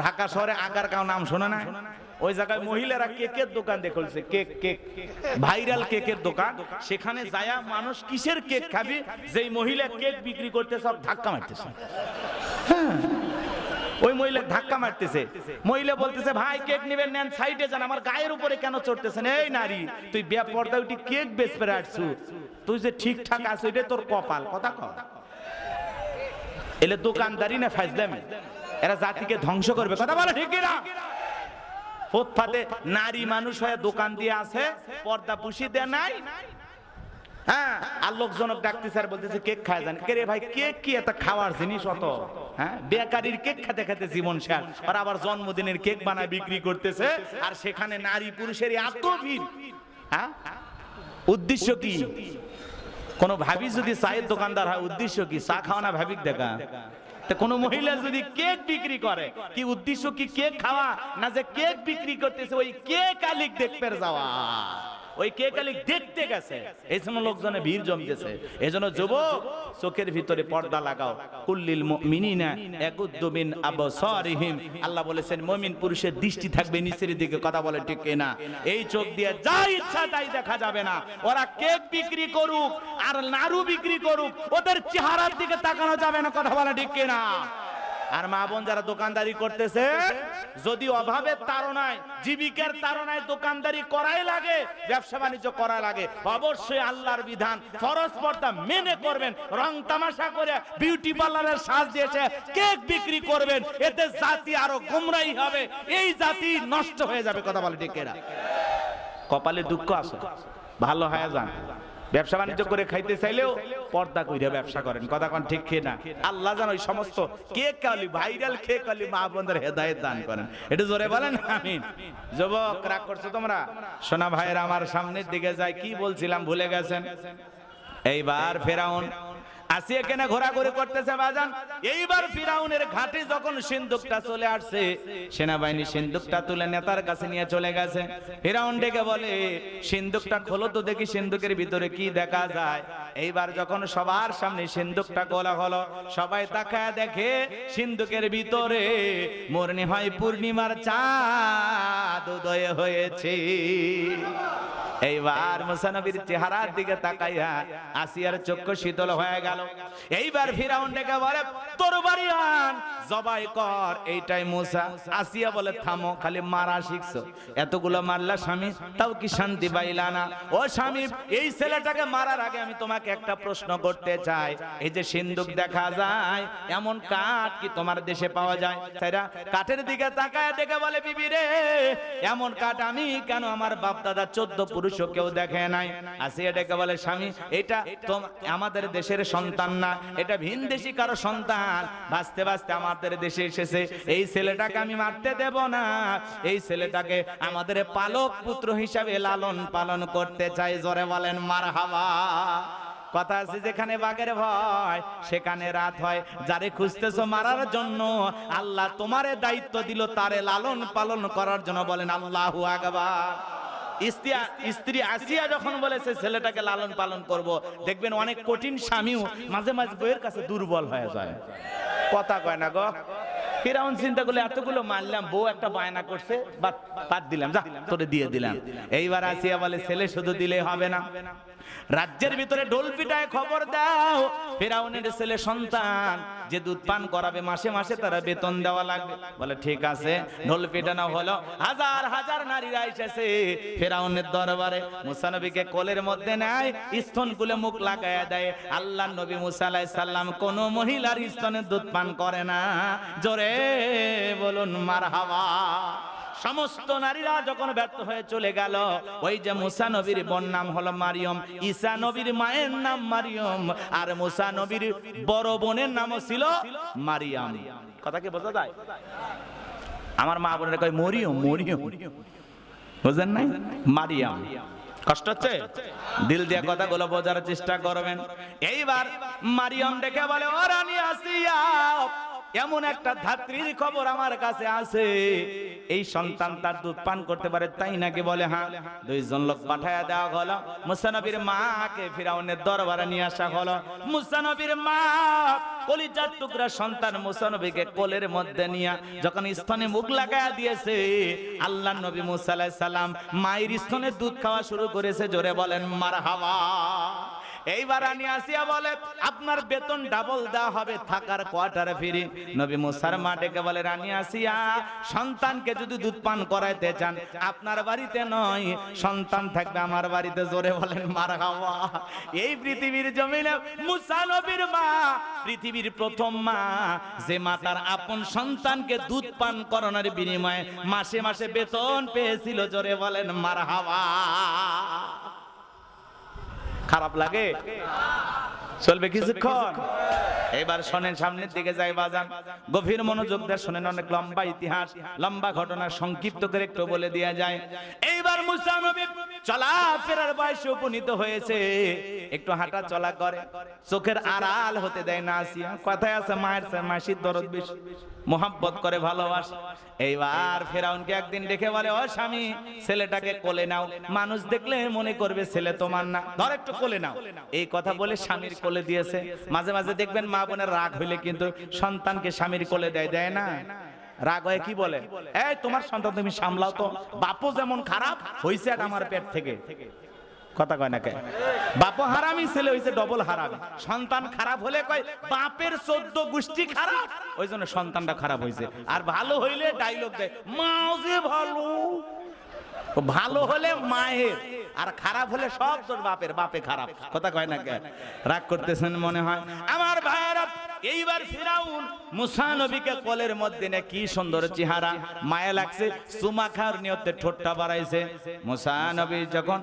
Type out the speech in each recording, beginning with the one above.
ঢাকা শহরে agar cow নাম শোনা না? ওই জায়গায় মহিলারা কেকের দোকান দেখলছে কেক কেক। ভাইরাল কেকের দোকান। সেখানে যায়া মানুষ কিসের কেক খাবে? যেই মহিলা কেক বিক্রি করতে সব ধাক্কা মারতেছে। হ্যাঁ। ওই মহিলা ধাক্কা মারতেছে। মহিলা বলতেছে, ভাই, কেক নিবেন, নেন, সাইডে যান। আমার গায়ের উপরে কেন চড়তেছেন? এই নারী, তুই বিয়া পর্দা উঠি কেক বেচতে আসছু। তুই যে ঠিকঠাক আছো এটা তোর কপাল। কথা কর এলে দোকানদারি না ফাইজলামে এরা জাতিকে ধ্বংস করবে। কথা বলে ঠিক না ফুটপাতে নারী মানুষ হয়ে দোকান দিয়ে আছে পর্দা পুষি দেয় নাই। হ্যাঁ ডাকতেছে আর বলতেছে, কেক খায় জানি। কে রে ভাই, কেক কি? খাওয়ার জিনিস হ্যাঁ বেকারির কেক খেতে খেতে জীবন আবার জন্মদিনের কেক বানায় বিক্রি করতেছে, আর সেখানে নারী এত ভিড় হ্যাঁ উদ্দেশ্য কি? কোন ভাবি যদি চায়ের দোকানদার হয়, উদ্দেশ্য কি? চা খাওয়া না ভাবিক দেখা? তা কোন মহিলা যদি কেক বিক্রি করে, কি উদ্দেশ্য কি কেক খাওয়া? না যে কেক বিক্রি করতেছে, ওই কেক আলিক দেখতে যাওয়া। ওই কেক আলিক দেখতে গেছে? এই জন্য লোকজনে ভিড় জমতেছে। এই জন্য যুবক, চোখের ভিতরে পর্দা লাগাও। কুল্লিল মুমিনিনা ইয়াকুদ্দু মিন আবসারিহিম। আল্লাহ বলেছেন, মুমিন পুরুষের দৃষ্টি থাকবে নিচের দিকে। কথা বলে ঠিক না এই চোখ দিয়ে যা ইচ্ছা তাই দেখা যাবে না। ওরা কেক বিক্রি করুক, আর নাড়ু বিক্রি করুক, ওদের চেহারার দিকে তাকানো যাবে না। কথা বলে ঠিক না আর মা বোন যারা দোকানদারি করতেছে, যদি অভাবের তাড়নায়, জীবিকার তাড়নায় দোকানদারি করাই লাগে, ব্যবসা বাণিজ্য করা লাগে, অবশ্যই আল্লাহর বিধান, ফরজ পর্দা মেনে করবেন, রং তামাশা করে বিউটি পার্লারের সাজ দিয়েছে কেক বিক্রি করবেন, এতে জাতি আরও গুমরাই হবে, এই জাতি নষ্ট হয়ে যাবে, কথা বলে ঠিক এরা কপালে দুঃখ আছে, ভালো হয়ে যান। ব্যবসা বাণিজ্য করে খাইতে চাইলেও পর্দা কইরা ব্যবসা করেন। কথা কন ঠিক খেয়ে না? আল্লাহ জান ওই সমস্ত কে কালি ভাইরাল খেয়ে কালি মা বোনদের হেদায়ত দান করেন। এটা জোরে বলেন, আমিন। যুবক, রাগ করছ তোমরা? সোনা ভাইয়ের আমার সামনের দিকে যায়, কি বলছিলাম, ভুলে গেছেন? এইবার ফেরাউন আসিয়া কেনা ঘোরাঘুরি করতেছে বাজান। এইবার ফিরাউনের ঘাটে যখন সিন্ধুকটা চলে আসছে, সেনাবাহিনী সিন্ধুকটা তুলে নেতার কাছে নিয়ে চলে গেছে। ফিরাউন ডেকে বলে, সিন্ধুকটা খোলো তো দেখি সিন্ধুকের ভিতরে কি দেখা যায়। এইবার যখন সবার সামনে সিন্ধুকটা খোলা হলো সবাই তাকায় দেখে সিন্ধুকের ভিতরে মরনি হয় পূর্ণিমার চাঁদ উদয় হয়েছে। এইবার মুসানবীর চেহারার দিকে তাকাইয়া আসিয়ার চক্ষু শীতল হয়ে গেল। এইবার ফিরাউন ডেকে বলে, তোর বাড়ি আন। জবাই কর, এইটাই মুসা। আসিয়া বলে, থামো, খালি মারা শিখছো। এতগুলো মারলা স্বামী, তাও কি শান্তি পাইলা না? ও স্বামী, এই ছেলেটাকে মারার আগে আমি তোমাকে একটা প্রশ্ন করতে চাই। এই যে সিন্ধুক দেখা যায়, এমন কাঠ কি তোমার দেশে পাওয়া যায়? তাইরা কাঠের দিকে তাকায় দেখে বলে, বিবি রে, এমন কাঠ আমি কেন আমার বাপ দাদা চোদ্দ পুরুষও কেউ দেখে নাই। আসিয়া ডেকে বলে, স্বামী, এটা তো আমাদের দেশের সন্তান না। এটা ভিন দেশি কারও সন্তান। বাঁচতে বাঁচতে আমাদের দেশে এসেছে। এই ছেলেটাকে আমি মারতে দেব না। এই ছেলেটাকে আমাদের পালক পুত্র হিসাবে লালন পালন করতে চাই। জোরে বলেন মার হাওয়া কথা আছে যেখানে বাঘের ভয়, সেখানে রাত হয়। যারে খুঁজতেছো মারার জন্য, আল্লাহ তোমারে দায়িত্ব দিল, তারে লালন পালন করার জন্য বলেন, আল্লাহু আকবার। স্ত্রী আসিয়া যখন বলেছে, ছেলেটাকে লালন পালন করব। দেখবেন অনেক কঠিন স্বামীও মাঝে মাঝে বইয়ের কাছে দুর্বল হয়ে যায়। কথা কয় না গো? ফিরাউন চিন্তা করলে, এতগুলো মারলাম, বউ একটা বায়না করছে বাদ দিলাম, যা, তোরে দিয়ে দিলাম। এইবার আসিয়া বলে, ছেলে শুধু দিলে হবে না। রাজ্যের ভিতরে ঢোল পিটায় খবর দাও। ফেরাউনের ছেলে সন্তান যে দুধ পান করাবে মাসে মাসে তারা বেতন দেওয়া লাগবে। বলে, ঠিক আছে, ঢোল পিটানো হলো। হাজার হাজার নারীরা এসেছে ফেরাউনের দরবারে। মুসা নবীকে কোলের মধ্যে নেয়, স্তন কুলে মুখ লাগায় দেয়। আল্লাহ নবী মুসা সাল্লাম কোন মহিলার স্তনে দুধ পান করে না। জোরে বলুন, মারহাবা। সমস্ত নারীরা যখন ব্যর্থ হয়ে চলে গেল, ওই যে মুসা নবীর বোন নাম হলো মারিয়ম, ঈসা নবীর মায়ের নাম মারিয়ম, আর মুসা নবীর বড় বোনের নামও ছিল মারিয়াম। কথা কি বোঝা যায়? আমার মা বোনের কয়, মরিয়ম মরিয়ম। বুঝেন নাই? মারিয়াম। কষ্ট হচ্ছে? দিল দিয়ে কথাগুলো বোঝার চেষ্টা করবেন। এইবার মারিয়ম ডেকে বলে, ও রানী আসিয়া এমন একটা ধাত্রীর খবর আমার কাছে আছে। এই সন্তান তার দুধ পান করতে পারে, তাই নাকি বলে হ্যাঁ দুইজন লোক পাঠায়া দেওয়া হলো। মুসানবীর মাকে ফিরাউনের দরবারে নিয়ে আসা হলো। মুসানবীর মা কলিজার টুকরা সন্তান মুসানবীকে কোলের মধ্যে নিয়ে যখন স্তনে মুখ লাগায়া দিয়েছে আল্লাহ নবী মুসা আলাইহিস সালাম মায়ের স্তনে দুধ খাওয়া শুরু করেছে। জোরে বলেন, মারহাবা। এইবার আনি আসিয়া বলে, আপনার বেতন ডাবল দেওয়া হবে, থাকার কোয়ার্টারে ফিরি। নবী মুসার মা ডেকে বলে, রানী আসিয়া, সন্তানকে যদি দুধ পান করাইতে চান, আপনার বাড়িতে নয়, সন্তান থাকবে আমার বাড়িতে। জোরে বলেন মার হাওয়া এই পৃথিবীর জমিনে মুসা নবীর মা, পৃথিবীর প্রথম মা, যে মা তার আপন সন্তানকে দুধ পান করানোর বিনিময়ে মাসে মাসে বেতন পেয়েছিল। জোরে বলেন মার হাওয়া খারাপ লাগে। চলবে কিছুক্ষণ। এবার শোনেন, সামনের দিকে যাই বাজান। গভীর মনোযোগ দিয়ে শোনেন, অনেক লম্বা ইতিহাস, লম্বা ঘটনা সংক্ষিপ্ত করে একটু বলে দেওয়া যায়। এইবার মুসা নবী চলা ফেরার বয়সে উপনীত হয়েছে। একটু হাঁটা চলা করে, চোখের আড়াল হতে দেয় না আসিয়া। কথায় আছে, মায়ের মাসির দরদ বেশি, মোহাব্বত করে ভালোবাসে। এইবার ফেরাউনকে একদিন দেখে বলে, ও স্বামী, ছেলেটাকে কোলে নাও। মানুষ দেখলে মনে করবে ছেলে তোমার না। ধর একটু কোলে নাও। এই কথা বলে স্বামীর কোলে দিয়েছে। মাঝে মাঝে দেখবেন মা বোনের রাগ হইলে কিন্তু সন্তানকে স্বামীর কোলে দেয় দেয় না। রাগ হয়ে কি বলে? এই, তোমার সন্তান তুমি সামলাও তো। বাপও যেমন খারাপ, হইছে আমার পেট থেকে। কথা কয় না কে? বাপ হারামি, ছেলে হইছে ডবল হারামি। সন্তান খারাপ হলে কয়, বাপের চোদ্দ গোষ্ঠী খারাপ, ওই জন্য সন্তানটা খারাপ হইছে। আর ভালো হইলে ডাইলগ দেয় মাও যে ভালো। ভালো হলে মায়ের। আর খারাপ হলে সব তোর বাপের, বাপে খারাপ। কথা কয় না রাগ করতেছেন মনে হয়? আমার ভাইয়েরা এইবার ফিরাউন মুসা নবীকে কোলের মধ্যে নে কি সুন্দর চেহারা। মায়া লাগছে চুমা খাওয়ার নিয়তে ঠোঁটটা বাড়াইছে। মুসা নবী যখন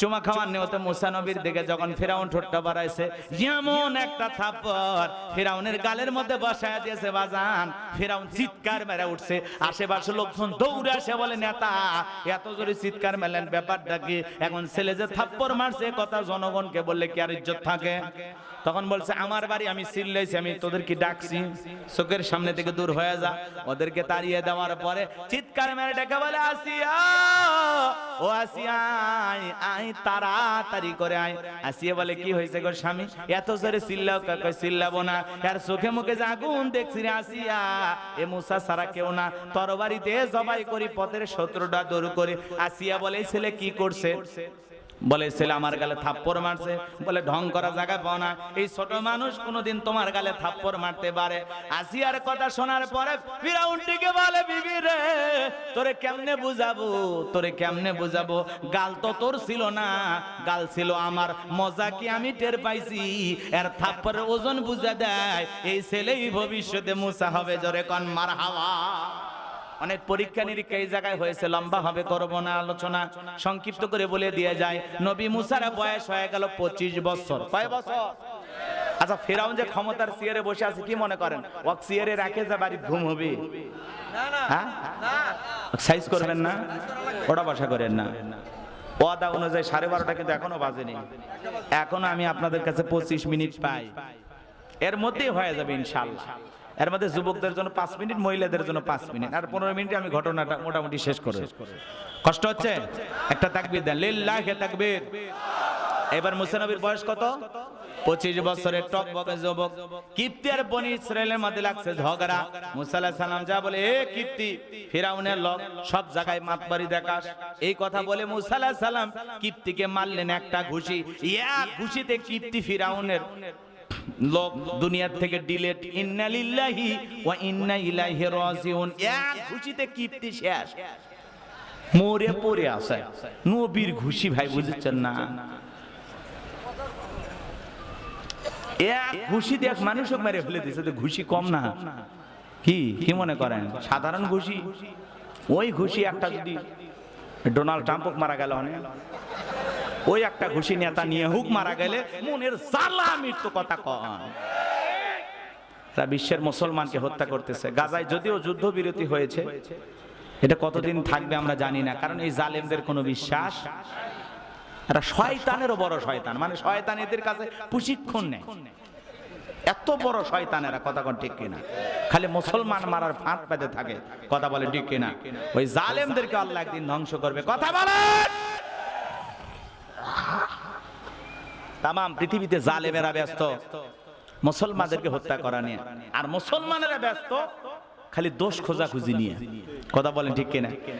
চুমা খাওয়ার নিয়তে মুসা নবীর দিকে যখন ফিরাউন ঠোঁটটা বাড়াইছে যেমন একটা থাপ্পড়। ফিরাউনের গালের মধ্যে বসায় দিয়েছে বাজান। ফিরাউন চিৎকার মেরে উঠছে। আশেপাশে লোকজন দৌড়ে আসে বলে নেতা এত জোরে চিৎকার মেলেন ব্যাপারটা কি? এখন ছেলে যে থাপ্পড় মারছে কথা জনগণকে বললে কি আর ইজ্জত থাকে? তখন বলছে, আমার বাড়ি আমি চিল্লাইছি আমি তোদেরকে ডাকছি, চোখের সামনে থেকে দূর হয়ে যা। ওদেরকে তাড়িয়ে দেওয়ার পরে চিৎকার মেরে ডেকে বলে, আসিয়া, ও আসিয়া, আয় তাড়াতাড়ি করে আয়। আসিয়া বলে, কি হয়েছে গো স্বামী? এত জোরে চিল্লাও কাকে চিল্লাবো না? আর চোখে মুখে যে আগুন দেখছি রে, আসিয়া, এ মুসা সারা কেউ না। তরবারিতে জবাই করি, পথের শত্রুটা দূর করে। আসিয়া বলে ছেলে কি করছে? বলে, ছেলে আমার গালে থাপ্পড় মারছে। বলে, ঢং করা জায়গা পাও না। এই ছোট মানুষ কোনোদিন তোমার গালে থাপ্পড় মারতে পারে। আসিয়ার কথা শোনার পরে ফিরাউনটিকে বলে, বিবি রে, তোরে কেমনে বুঝাবো? তোরে কেমনে বুঝাবো? গাল তো তোর ছিল না, গাল ছিল আমার। মজা কি আমি টের পাইছি? এর থাপ্পড়ের ওজন বুঝা দেয়। এই ছেলেই ভবিষ্যতে মুসা হবে জোরে কন মার হাওয়া অনেক পরীক্ষা নিরীক্ষা এই জায়গায় হয়েছে লম্বা হবে করব না আলোচনা। সংক্ষিপ্ত করে বলে দিয়ে যায় নবী মুসারা বয়স হয়ে গেল পঁচিশ বছর। কয় বছর? আচ্ছা ফেরাউন যে ক্ষমতার সিয়ারে বসে আছে কি মনে করেন? ওক সিয়ারে রাখে যা বাড়ি ঘুম হবে? হ্যাঁ? সাইজ করবেন না? ওটা বসা করেন না। ওয়াদা অনুযায়ী সাড়ে বারোটা কিন্তু এখনও বাজেনি। এখনও আমি আপনাদের কাছে পঁচিশ মিনিট পাই। এর মধ্যেই হয়ে যাবে ইনশাল্লাহ। এর মধ্যে যুবকদের জন্য পাঁচ মিনিট, মহিলাদের জন্য পাঁচ মিনিট। আর পনেরো মিনিটে আমি ঘটনাটা মোটামুটি শেষ করে কষ্ট হচ্ছে? একটা তাকবির দেন। লিল্লাহে তাকবীর। এবার মুসা নবীর বয়স কত? পঁচিশ বছরের টক বকে যুবক। কিপ্তি আর বনি ইসরায়েলের মধ্যে লাগছে ঝগড়া। মুসা আলাইহিস সালাম যা বলে, এ কিপ্তি, ফিরাউনের লোক, সব জায়গায় মাতবাড়ি দেখাস। এই কথা বলে মুসা আলাইহিস সালাম কিপ্তিকে মারলেন একটা ঘুষি। এক ঘুষিতে কিপ্তি ফিরাউনের। লোক দুনিয়ার থেকে ডিলেট ইন্না লিল্লাহি ওয়া ইন্না ইলাইহি রাজিউন। এক ঘুষিতে কিপ্তি শেষ। মরে পড়ে আছে। নবীর ঘুষি ভাই বুঝেছেন না? এক ঘুষি দেখ মানুষও মেরে ফেলে দিছে তো ঘুষি কম না। কি? কি মনে করেন? সাধারণ ঘুষি ওই ঘুষি একটা যদি ডোনাল্ড ট্রাম্পক মারা গেল অনেক। ওই একটা ঘুষি নেতা নিয়ে হুক মারা গেলে মনের জ্বালা মৃত্যু কথা কন এরা বিশ্বের মুসলমানকে হত্যা করতেছে। গাজায় যদিও যুদ্ধবিরতি হয়েছে, এটা কতদিন থাকবে আমরা জানি না, কারণ এই জালেমদের কোনো বিশ্বাস। এরা শয়তানেরও বড় শয়তান মানে শয়তান এদের কাছে প্রশিক্ষণ নেই এত বড় শয়তানেরা কথা কোন ঠিক কিনা? খালি মুসলমান মারার ফাঁদ পেতে থাকে, কথা বলে ঠিক কিনা? ওই জালেমদেরকে আল্লাহ একদিন ধ্বংস করবে, কথা বলেন! তাম পৃথিবীতে জালেমেরা ব্যস্ত, মুসলমানদেরকে হত্যা করা নিয়ে। আর মুসলমানেরা ব্যস্ত, খালি দোষ খোঁজা খোঁজাখুঁজি নিয়ে। কথা বলেন ঠিক কিনা?